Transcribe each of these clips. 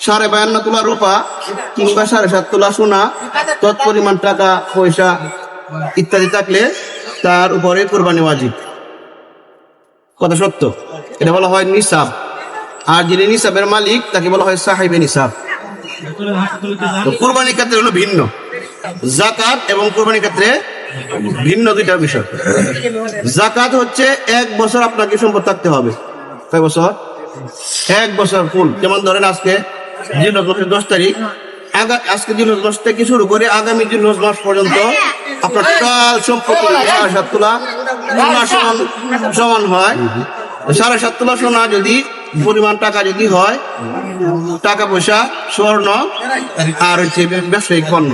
সাড়ে বায়ান্ন তোলা রূপা কিংবা সাড়ে সাত তোলা সোনা, তৎপরিমাণ টাকা, পয়সা ইত্যাদি থাকলে তার উপরে কোরবানি ওয়াজিব। কথা সত্য? এটা বলা হয় নিসাব। আর যিনি নিসাবের মালিক, তাকে বলা হয় সাহেবে নিসাব। কোরবানির ক্ষেত্রে হলো ভিন্ন। জাকাত এবং কোরবানির ক্ষেত্রে ভিন্ন দুইটা বিষয়। জাকাত হচ্ছে এক বছর আপনাকে সম্পদ থাকতে হবে। কয় বছর? এক বছর ফুল। যেমন ধরেন আজকে মাসের দশ তারিখ আজকে জিলহজ দশ থেকে শুরু করে আগামী জিলহজ মাস পর্যন্ত আপনার টোটাল সম্পত্তি সাড়ে সাত তোলা। সমান সমান হয়। সাড়ে সাত তোলা সোনা যদি পরিমাণ টাকা যদি হয়, টাকা পয়সা, স্বর্ণ আর হচ্ছে ব্যবসায়িক পণ্য।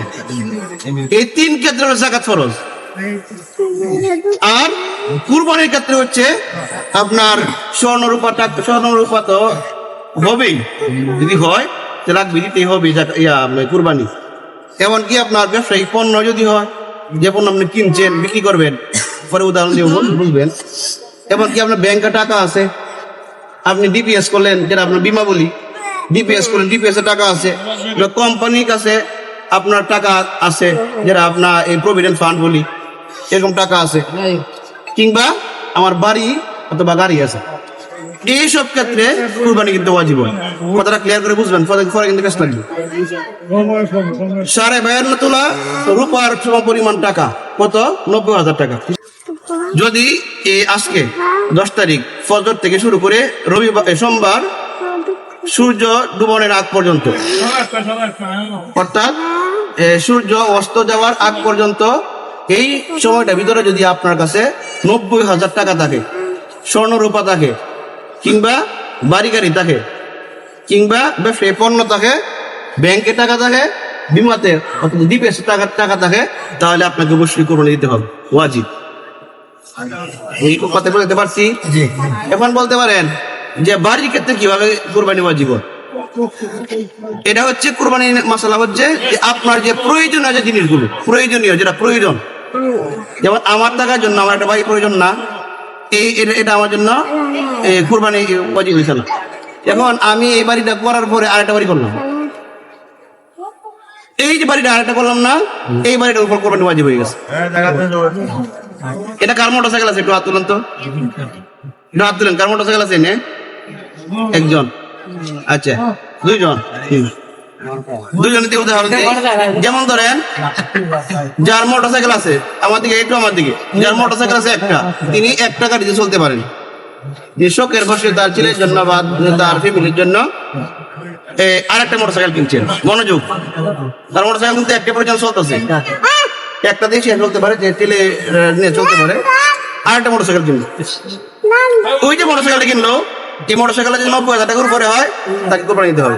এই তিন ক্ষেত্রে জাকাত ফরজ। আর কুরবানির ক্ষেত্রে হচ্ছে আপনার স্বর্ণ রূপা টাকা তো হবেই। যদি হয় লাগবে, দিতেই হবে ইয়া কুরবানি। এমনকি আপনার ব্যবসায়িক পণ্য যদি হয়, যে পণ্য আপনি কিনছেন, বিক্রি করবেন, পরে উদাহরণ দিয়ে বুঝবেন এমনকি আপনার ব্যাংকে টাকা আছে, আপনি ডিপিএস করলেন, যেটা আপনার বিমা বলি ডিপিএস করলেন ডিপিএস এর টাকা আছে কোম্পানির কাছে আপনার টাকা আছে, যেটা আপনার এই প্রভিডেন্ট ফান্ড বলি, এরকম টাকা আছে। কিংবা আমার বাড়ি অথবা গাড়ি আছে। এইসব ক্ষেত্রে কুরবানি কিন্তু ওয়াজিব কথাটা ক্লিয়ার করে বুঝবেন, পরে কিন্তু কাজ লাগবে। সাড়ে বায়ান্ন তোলা রূপার সম পরিমাণ টাকা, কত? নব্বই হাজার টাকা। যদি এই আজকে দশ তারিখ ফজর থেকে শুরু করে রবিবার সোমবার সূর্য ডুবনের আগ পর্যন্ত, অর্থাৎ সূর্য অস্ত যাওয়ার আগ পর্যন্ত এই সময়টার ভিতরে যদি আপনার কাছে নব্বই হাজার টাকা থাকে স্বর্ণরূপা থাকে কিংবা বাড়ি গাড়ি থাকে কিংবা ব্যবসায়ী পণ্য থাকে ব্যাংকে টাকা থাকে বিমাতে অথবা ডিপিএস টাকা টাকা থাকে তাহলে আপনাকে অবশ্যই কোরবানি দিতে হবে। ওয়াজিব। এই কথা বলতে পারছি? এখন বলতে পারেন যে বাড়ির ক্ষেত্রে কীভাবে কোরবানি ওয়াজিব? এটা হচ্ছে কোরবানির মশলা হচ্ছে যে আপনার যে প্রয়োজনীয় যে জিনিসগুলো প্রয়োজনীয় যেটা প্রয়োজন যেমন আমার টাকার জন্য আমার একটা বাড়ি প্রয়োজন না, এই এটা- আমার জন্য কোরবানি ওয়াজিব হয়েছে না এখন আমি এই বাড়িটা করার পরে আরেকটা বাড়ি করলাম। এই যে বাড়িটা আরেকটা করলাম না, এই বাড়িটার উপর কোরবানি ওয়াজিব হয়ে গেছে। এটা কার মোটর সাইকেল আছে একটু হাত তুলেন তো। একটু হাত তুলেন, কার মোটর সাইকেল আছে নে একজন। আচ্ছা দুইজন। হুম। দুইজনের উদাহরণ। যেমন ধরেন, যার মোটর সাইকেল আছে, আমার দিকে একটু আমার দিকে, যার আছে একটা, তিনি এক টাকা দিয়ে চলতে পারেন। যে শখের বসে তার ছেলের জন্য বা তার ফ্যামিলির জন্য কিনছেন, মনোযোগ। তার মোটর সাইকেল কিন্তু একটা পর্যন্ত চলতেছে। একটা দিয়ে সে চলতে পারে, যে নিয়ে চলতে পারে। আরেকটা মোটর সাইকেল কিনলো। ওই যে মোটর সাইকেলটা কিনলো, এই মোটর সাইকেলটা যদি নব্বই হাজার টাকার উপরে হয়, তাকে কোরবানি দিতে হবে।